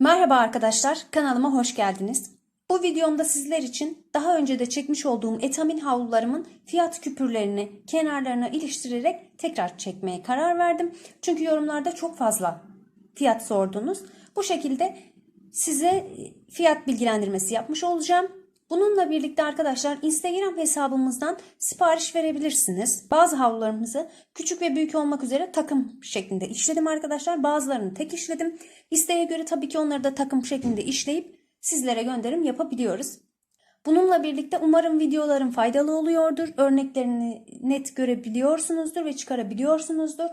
Merhaba arkadaşlar, kanalıma hoş geldiniz. Bu videomda sizler için daha önce de çekmiş olduğum etamin havlularımın fiyat küpürlerini kenarlarına iliştirerek tekrar çekmeye karar verdim. Çünkü yorumlarda çok fazla fiyat sordunuz. Bu şekilde size fiyat bilgilendirmesi yapmış olacağım. Bununla birlikte arkadaşlar Instagram hesabımızdan sipariş verebilirsiniz. Bazı havlularımızı küçük ve büyük olmak üzere takım şeklinde işledim arkadaşlar. Bazılarını tek işledim. İsteğe göre tabii ki onları da takım şeklinde işleyip sizlere gönderim yapabiliyoruz. Bununla birlikte umarım videolarım faydalı oluyordur. Örneklerini net görebiliyorsunuzdur ve çıkarabiliyorsunuzdur.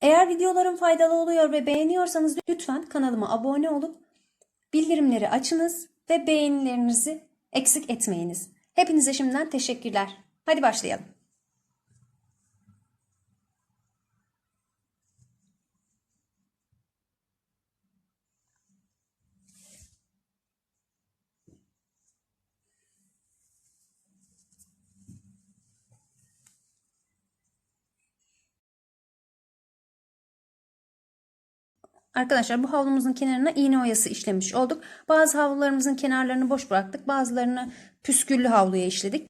Eğer videolarım faydalı oluyor ve beğeniyorsanız lütfen kanalıma abone olup bildirimleri açınız ve beğenilerinizi eksik etmeyiniz. Hepinize şimdiden teşekkürler. Hadi başlayalım. Arkadaşlar bu havlumuzun kenarına iğne oyası işlemiş olduk. Bazı havlularımızın kenarlarını boş bıraktık. Bazılarını püsküllü havluya işledik.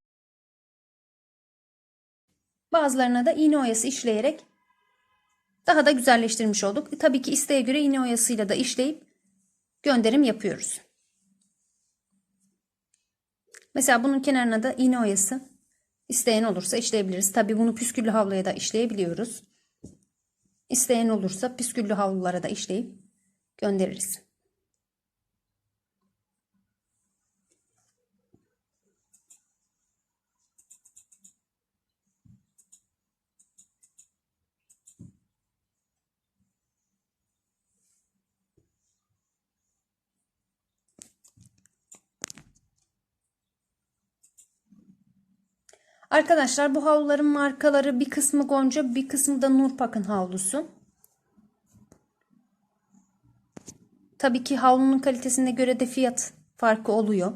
Bazılarına da iğne oyası işleyerek daha da güzelleştirmiş olduk. E, tabii ki isteğe göre iğne oyasıyla da işleyip gönderim yapıyoruz. Mesela bunun kenarına da iğne oyası isteyen olursa işleyebiliriz. Tabii bunu püsküllü havluya da işleyebiliyoruz. İsteyen olursa püsküllü havlulara da işleyip göndeririz. Arkadaşlar bu havluların markaları bir kısmı Gonca bir kısmı da Nurpak'ın havlusu. Tabii ki havlunun kalitesine göre de fiyat farkı oluyor.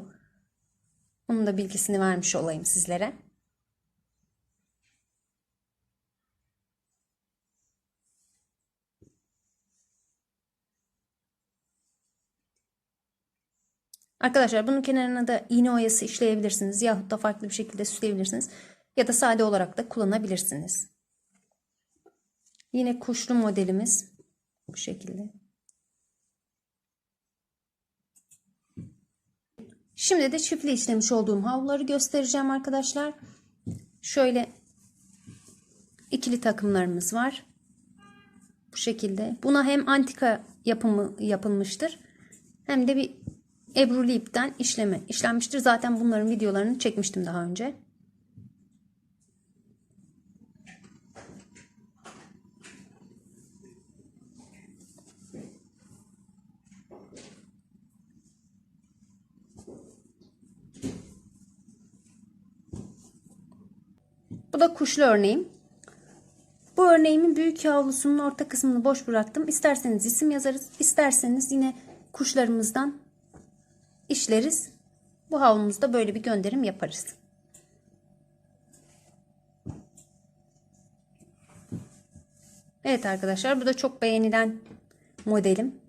Onun da bilgisini vermiş olayım sizlere. Arkadaşlar bunun kenarına da iğne oyası işleyebilirsiniz. Yahut da farklı bir şekilde süsleyebilirsiniz. Ya da sade olarak da kullanabilirsiniz. Yine kuşlu modelimiz bu şekilde. Şimdi de çiftli işlemiş olduğum havluları göstereceğim arkadaşlar. Şöyle ikili takımlarımız var. Bu şekilde. Buna hem antika yapımı yapılmıştır. Hem de bir ebruli ipten işleme işlenmiştir. Zaten bunların videolarını çekmiştim daha önce. Bu da kuşlu örneğim. Bu örneğimin büyük yavrusunun orta kısmını boş bıraktım. İsterseniz isim yazarız. isterseniz yine kuşlarımızdan işleriz. Bu havlumuzda böyle bir gönderim yaparız. Evet arkadaşlar bu da çok beğenilen modelim.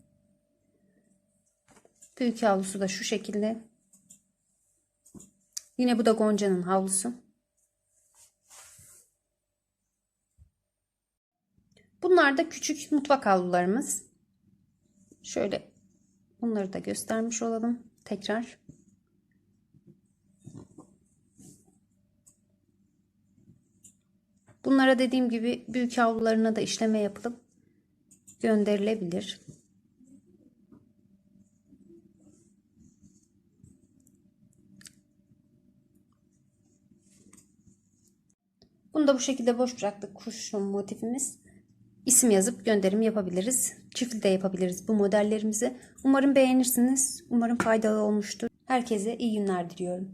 Büyük havlusu da şu şekilde. Yine bu da Gonca'nın havlusu. Bunlar da küçük mutfak havlularımız. Şöyle bunları da göstermiş olalım tekrar. Bunlara dediğim gibi büyük havlularına da işleme yapılıp gönderilebilir. Bunu da bu şekilde boş bıraktık kuşun motifimiz. İsim yazıp gönderim yapabiliriz. Çiftli de yapabiliriz bu modellerimizi. Umarım beğenirsiniz. Umarım faydalı olmuştur. Herkese iyi günler diliyorum.